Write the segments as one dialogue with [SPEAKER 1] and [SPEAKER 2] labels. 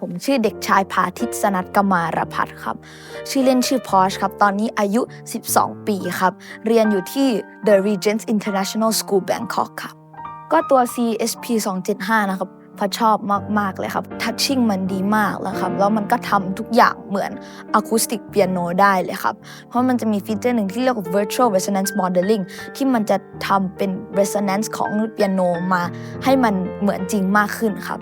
[SPEAKER 1] ผมชื่อเด็กชายพาทิตสนัทกมารพัฒครับ ชื่อเล่นชื่อพอชครับ ตอนนี้อายุ 12 ปีครับ เรียนอยู่ที่ The Regents International School Bangkok ครับ ก็ตัว CSP 275 นะครับพอชอบมาก ๆ เลยครับ ทัชชิ่งมันดีมากแล้วครับ แล้วมันก็ทำทุกอย่างเหมือนอะคูสติกเปียโนได้เลยครับ เพราะมันจะมีฟีเจอร์หนึ่งที่เรียกว่า virtual resonance modeling ที่มันจะทำเป็น resonance ของเปียโนมาให้มันเหมือนจริงมากขึ้นครับ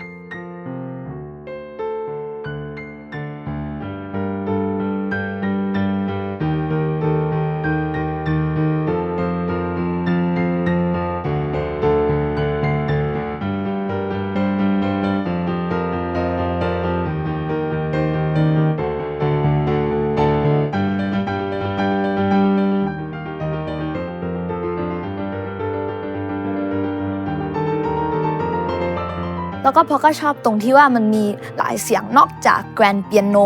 [SPEAKER 1] แล้วก็พอก็ชอบตรงที่ว่ามันมีหลายเสียงนอกจากแกรนเปียโน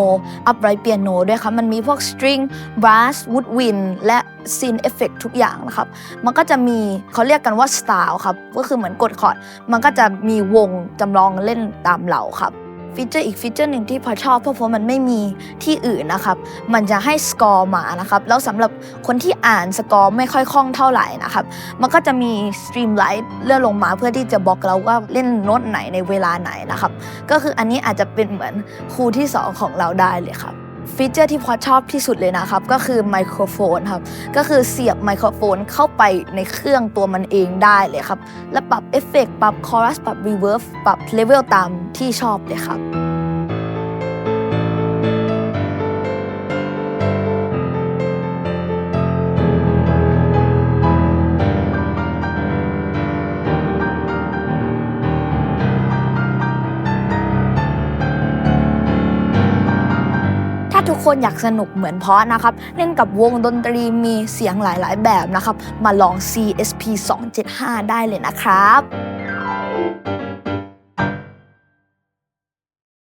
[SPEAKER 1] อัปไรเปียโนด้วยครับมันมีพวกสตริงบรัสวูดวินและซีนเอฟเฟกทุกอย่างนะครับ มันก็จะมีเขาเรียกกันว่าสไตล์ครับ ก็คือเหมือนกดคอร์ด มันก็จะมีวงจำลองเล่นตามเหล่าครับ ฟีเจอร์อีกฟีเจอร์หนึ่งที่พอชอบเพราะว่ามันไม่มีที่อื่นนะครับ มันจะให้สกอร์มานะครับ แล้วสำหรับคนที่อ่านสกอร์ไม่ค่อยคล่องเท่าไหร่นะครับ มันก็จะมีสตรีมไลท์เลื่อนลงมาเพื่อที่จะบอกเราว่าเล่นโน้ตไหนในเวลาไหนนะครับ ก็คืออันนี้อาจจะเป็นเหมือนครูที่สองของเราได้เลยครับ ฟีเจอร์ที่พอชอบที่สุดเลยนะครับ ก็คือไมโครโฟนครับ ก็คือเสียบไมโครโฟนเข้าไปในเครื่องตัวมันเองได้เลยครับ และปรับเอฟเฟกต์ปรับคอรัส ปรับรีเวิร์ฟปรับเลเวลตามที่ชอบเลยครับ ทุกคนอยากสนุกเหมือนเพอนะครับ เล่นกับวงดนตรีมีเสียงหลาย ๆ แบบนะครับ มาลอง CSP 275ได้เลยนะครับ